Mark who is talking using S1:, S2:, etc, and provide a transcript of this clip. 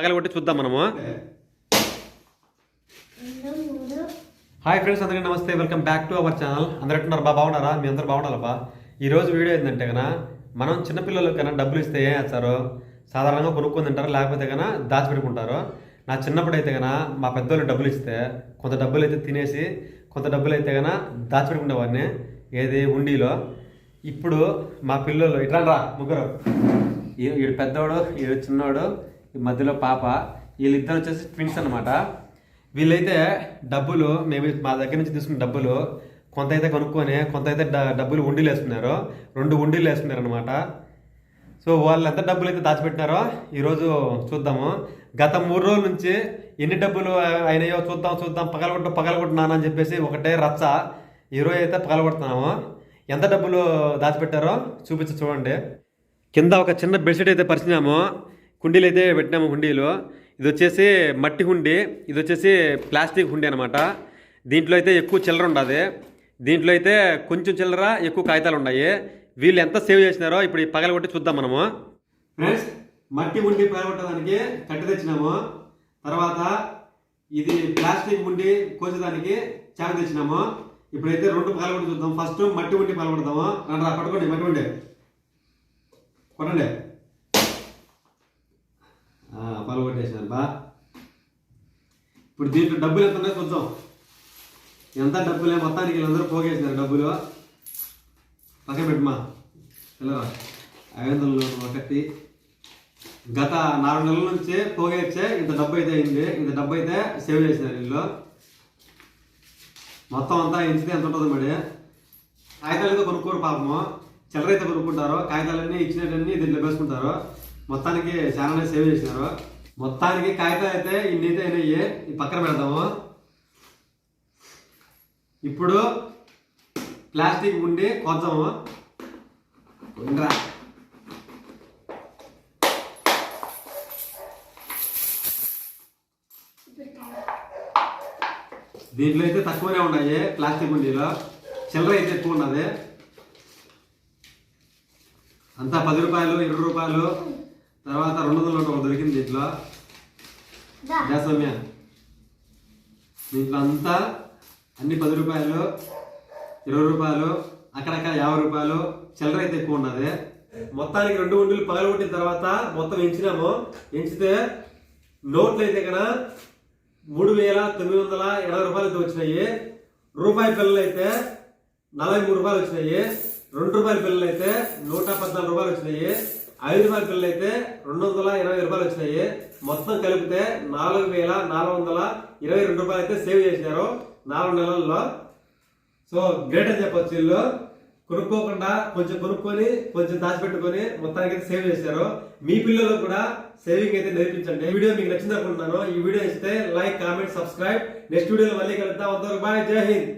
S1: పగలగొట్టి చూద్దాం మనము. హాయ్ ఫ్రెండ్స్ అందరికీ నమస్తే. Welcome back to our channel. అందరూ ఎట్టున్నారు బా బాగున్నారా? మీ అందరు బాగున్నారా? ఈ రోజు వీడియో ఏంటంటే కన్నా మనం చిన్నపిల్లలకు కన్నా డబ్బులు ఇస్తే ఏం చేస్తారు? సాధారణంగా కొనుక్కొని తింటారు? లేకపోతే కన్నా దాచిపెట్టుకుంటారు. నా చిన్నప్పుడు అయితే కన్నా మా పెద్దోళ్ళు డబ్బులు ఇస్తే కొంత డబ్బులు అయితే తినేసి కొంత డబ్బులు అయితే కన్నా దాచిపెట్టుకునేవాడిని. ఏది? ఉండిలో. ఇప్పుడు మా పిల్లలు ఇట్లా రా ముగ్గురు. ఈ- ఈడు పెద్దోడు ఈడు చిన్నోడు మధ్యలో పాప వీళ్ళిద్దరు వచ్చేసి ట్విన్స్ అన్నమాట. వీళ్ళైతే డబ్బులు మేము మా దగ్గర నుంచి తీసుకున్న డబ్బులు కొంత అయితే కొనుక్కొని కొంత అయితే డబ్బులు ఉండీలు వేసుకున్నారు రెండు ఉండీలు వేసుకున్నారు అనమాట సో వాళ్ళు ఎంత డబ్బులు అయితే దాచిపెట్టినారో ఈరోజు చూద్దాము. గత మూడు రోజుల నుంచి ఎన్ని డబ్బులు అయినాయో చూద్దాం చూద్దాం పగలగొట్టు పగలగొట్టున్నానని అని చెప్పేసి ఒకటే రచ్చ ఈరోజు అయితే పగలగొడుతున్నాము. ఎంత డబ్బులు దాచిపెట్టారో చూపించి చూడండి. కింద ఒక చిన్న బెడ్షీట్ అయితే పరిచినాము. కుండీలు అయితే పెట్టినాము హుండీలు. ఇది వచ్చేసి మట్టి హుండీ ఇది వచ్చేసి ప్లాస్టిక్ హుండీ అనమాట దీంట్లో అయితే ఎక్కువ చిల్లర ఉండదు. దీంట్లో అయితే కొంచెం చిల్లర ఎక్కువ కాగితాలు ఉన్నాయి. వీళ్ళు ఎంత సేవ్ చేసినారో ఇప్పుడు ఈ పగల కొట్టి చూద్దాం మనము. ఫ్రెండ్స్ మట్టి ఉండి పగలగొట్టడానికి కట్టి తెచ్చినాము. తర్వాత ఇది ప్లాస్టిక్ ఉండి కోసేదానికి చాకు తెచ్చినాము. ఇప్పుడైతే రెండు పగలగొట్టి చూద్దాం. ఫస్ట్ మట్టి ఉండి పగలగొడదాము. రండి రా పట్టుకోండి మట్టి ఉండి కొట్టండి. పగలగొట్టేసినారు బా. ఇప్పుడు దీంట్లో డబ్బులు ఎంత ఉన్నాయి చూద్దాం ఎంత డబ్బులే మొత్తానికి వీళ్ళందరూ పోగేసినారు డబ్బులు. పక్కన పెట్టుమా? వెళ్ళరా ఐదు వందలు ఒకటి. గత నాలుగు నెలల నుంచి పోగేచ్చే ఇంత డబ్బు అయితే అయింది. ఇంత డబ్బు అయితే సేవ్ చేసినారు వీళ్ళు. మొత్తం అంతా ఎంచితే ఎంత ఉంటుంది మరి. కాగితాలు అయితే కొనుక్కోరు పాపము. చిల్లర అయితే కొనుక్కుంటారు. కాగితాలన్నీ ఇచ్చినవన్నీ దీంట్లో వేసుకుంటారు. మొత్తానికి చాలానే సేవ్ చేసినారు. మొత్తానికి కాగితాలు అయితే ఇన్ని అయినాయి. ఈ పక్కన పెడతాము ఇప్పుడు ప్లాస్టిక్ ఉండి కొద్దాము ఉండరా. దీంట్లో అయితే తక్కువనే ఉన్నాయి ప్లాస్టిక్ ఉండిలో. చిల్లర అయితే ఎక్కువ ఉన్నది. అంతా పది రూపాయలు ఇరవై రూపాయలు తర్వాత రెండు వందల నోటు దొరికింది దీంట్లో.
S2: దా.
S1: జాసమ్య దీంట్లో అంతా అన్ని పది రూపాయలు ఇరవై రూపాయలు అక్కడక్కడ యాభై రూపాయలు చిల్లర అయితే ఎక్కువ ఉన్నది. మొత్తానికి రెండు ఉండిలు పగలగొట్టిన తర్వాత మొత్తం ఎంచినాము. ఎంచితే నోట్లు అయితే కన్నా మూడు వేల తొమ్మిది వందల ఎనభై రూపాయలు అయితే వచ్చినాయి. రూపాయి పిల్లలు అయితే నలభై మూడు రూపాయలు వచ్చినాయి. రెండు రూపాయల పిల్లలు అయితే నూట పద్నాలుగు రూపాయలు వచ్చినాయి. ఐదు మార్కులు అయితే రెండు వందల ఇరవై రూపాయలు వచ్చినాయి. మొత్తం కలిపితే నాలుగు వేల నాలుగు వందల ఇరవై రెండు రూపాయలు అయితే సేవ్ చేసినారు నాలుగు నెలల్లో. సో గ్రేట్ అని చెప్పొచ్చు వీళ్ళు. కొనుక్కోకుండా కొంచెం కొనుక్కొని కొంచెం దాచిపెట్టుకొని మొత్తానికి అయితే సేవ్ చేశారు. మీ పిల్లలు కూడా సేవింగ్ అయితే నేర్పించండి. ఈ వీడియో మీకు నచ్చింది అనుకుంటున్నాను. ఈ వీడియో ఇస్తే లైక్ కామెంట్ సబ్స్క్రైబ్. నెక్స్ట్ వీడియోలో మళ్ళీ కలుద్దాం. అంతవరకు బాయ్. జై హింద్.